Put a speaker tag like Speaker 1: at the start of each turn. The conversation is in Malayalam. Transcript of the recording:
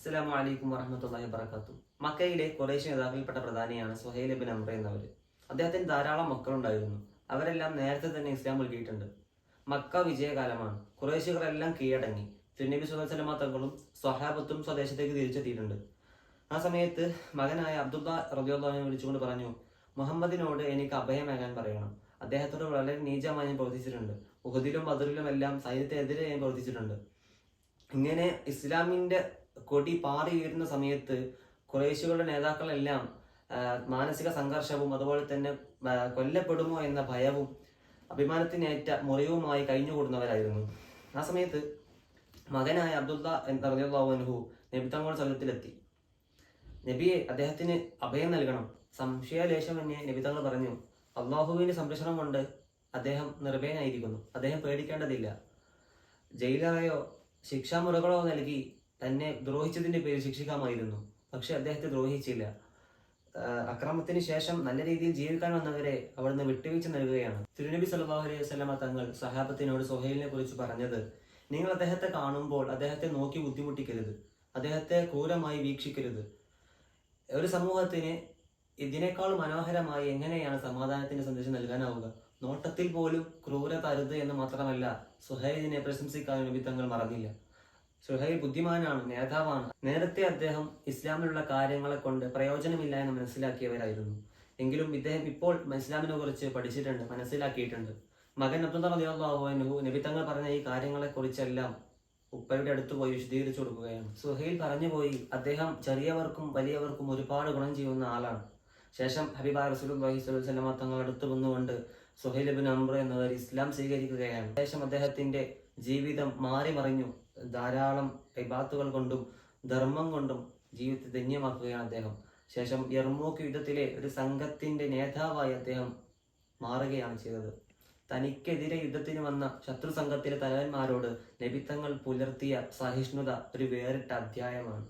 Speaker 1: അസ്സലാമു അലൈക്കും വറഹമത്തല്ലാഹി വബർക്കാത്തു മക്കയിലെ കുറേശ്ശി നേതാക്കളിൽപ്പെട്ട പ്രധാനിയാണ് സുഹൈൽ ബിൻ അമ്ര എന്നവർ അദ്ദേഹത്തിന് ധാരാളം മക്കളുണ്ടായിരുന്നു. അവരെല്ലാം നേരത്തെ തന്നെ ഇസ്ലാം നൽകിയിട്ടുണ്ട്. മക്ക വിജയകാലമാണ്. കുറേശ്യകളെല്ലാം കീഴടങ്ങി. തിരുനബി സുഹൈസലമ തങ്ങളും സ്വഹാബത്തും സ്വദേശത്തേക്ക് തിരിച്ചെത്തിയിട്ടുണ്ട്. ആ സമയത്ത് മകനായ അബ്ദുള്ള റബിയുള്ളനെ വിളിച്ചുകൊണ്ട് പറഞ്ഞു മുഹമ്മദിനോട് എനിക്ക് അഭയമേകാൻ പറയണം. അദ്ദേഹത്തോട് വളരെ നീചമായി ഞാൻ പ്രവർത്തിച്ചിട്ടുണ്ട്. ഉഹദിലും ബദറിലും എല്ലാം സൈന്യത്തിനെതിരെ ഞാൻ പ്രവർത്തിച്ചിട്ടുണ്ട്. ഇങ്ങനെ ഇസ്ലാമിന്റെ കൊടി പാറി ഉയരുന്ന സമയത്ത് കുറേശികളുടെ നേതാക്കളെല്ലാം മാനസിക സംഘർഷവും അതുപോലെ തന്നെ കൊല്ലപ്പെടുമോ എന്ന ഭയവും അഭിമാനത്തിനേറ്റ മുറിവുമായി കഴിഞ്ഞുകൂടുന്നവരായിരുന്നു. ആ സമയത്ത് മകനായ അബ്ദുല്ല റളിയല്ലാഹു നബി തങ്ങളുടെ സ്വലത്തിലെത്തി. നബിയെ അദ്ദേഹത്തിന് അഭയം നൽകണം. സംശയലേശം എന്നെ നബി തങ്ങൾ പറഞ്ഞു അള്ളാഹുവിന്റെ സംരക്ഷണം കൊണ്ട് അദ്ദേഹം നിർഭയനായിരിക്കുന്നു. അദ്ദേഹം പേടിക്കേണ്ടതില്ല. ജയിലറയോ ശിക്ഷാമുറകളോ നൽകി തന്നെ ദ്രോഹിച്ചതിന്റെ പേരിൽ ശിക്ഷിക്കാമായിരുന്നു. പക്ഷെ അദ്ദേഹത്തെ ദ്രോഹിച്ചില്ല. അക്രമത്തിന് ശേഷം നല്ല രീതിയിൽ ജീവിക്കാൻ വന്നവരെ അവിടുന്ന് വിട്ടുവീഴ്ച നൽകുകയാണ്. തിരുനബി സല്ലല്ലാഹു അലൈഹി വസല്ലമ തങ്ങൾ സഹാബത്തിനോട് സുഹൈലിനെ കുറിച്ച് പറഞ്ഞത് നിങ്ങൾ അദ്ദേഹത്തെ കാണുമ്പോൾ അദ്ദേഹത്തെ നോക്കി ബുദ്ധിമുട്ടിക്കരുത്. അദ്ദേഹത്തെ ക്രൂരമായി വീക്ഷിക്കരുത്. ഒരു സമൂഹത്തിന് ഇതിനേക്കാൾ മനോഹരമായി എങ്ങനെയാണ് സമാധാനത്തിന്റെ സന്ദേശം നൽകാനാവുക? നോട്ടത്തിൽ പോലും ക്രൂരത അരുത് എന്ന് മാത്രമല്ല സുഹൈലിനെ പ്രശംസിക്കാൻ നബി തങ്ങൾ മറന്നില്ല. സുഹൈൽ ബുദ്ധിമാനാണ് നേതാവാണ്. നേരത്തെ അദ്ദേഹം ഇസ്ലാമിലുള്ള കാര്യങ്ങളെ കൊണ്ട് പ്രയോജനമില്ല എന്ന് മനസ്സിലാക്കിയവരായിരുന്നു. എങ്കിലും ഇദ്ദേഹം ഇപ്പോൾ ഇസ്ലാമിനെ കുറിച്ച് പഠിച്ചിട്ടുണ്ട് മനസ്സിലാക്കിയിട്ടുണ്ട്. മകൻ അബ്ദുള്ള നബിത്തങ്ങൾ നബി തങ്ങൾ പറഞ്ഞ ഈ കാര്യങ്ങളെ കുറിച്ചെല്ലാം ഉപ്പയുടെ അടുത്ത് പോയി വിശദീകരിച്ചു കൊടുക്കുകയാണ്. സുഹൈൽ പറഞ്ഞുപോയി അദ്ദേഹം ചെറിയവർക്കും വലിയവർക്കും ഒരുപാട് ഗുണം ചെയ്യുന്ന ആളാണ്. ശേഷം ഹബീബ സ്വല്ലല്ലാഹു അലൈഹി തങ്ങൾ അടുത്ത് വന്നുകൊണ്ട് സുഹൈൽ ബിൻ അമ്ര എന്നവർ ഇസ്ലാം സ്വീകരിക്കുകയാണ്. ശേഷം അദ്ദേഹത്തിന്റെ ജീവിതം മാറി മറിഞ്ഞു. ധാരാളം ഇബാത്തുകൾ കൊണ്ടും ധർമ്മം കൊണ്ടും ജീവിതത്തെ ധന്യമാക്കുകയാണ് അദ്ദേഹം. ശേഷം യർമൂക്ക് യുദ്ധത്തിലെ ഒരു സംഘത്തിന്റെ നേതാവായി അദ്ദേഹം മാറുകയാണ് ചെയ്തത്. തനിക്കെതിരെ യുദ്ധത്തിന് വന്ന ശത്രു സംഘത്തിലെ തലവന്മാരോട് നബിത്തങ്ങൾ പുലർത്തിയ സഹിഷ്ണുത ഒരു വേറിട്ട അധ്യായമാണ്.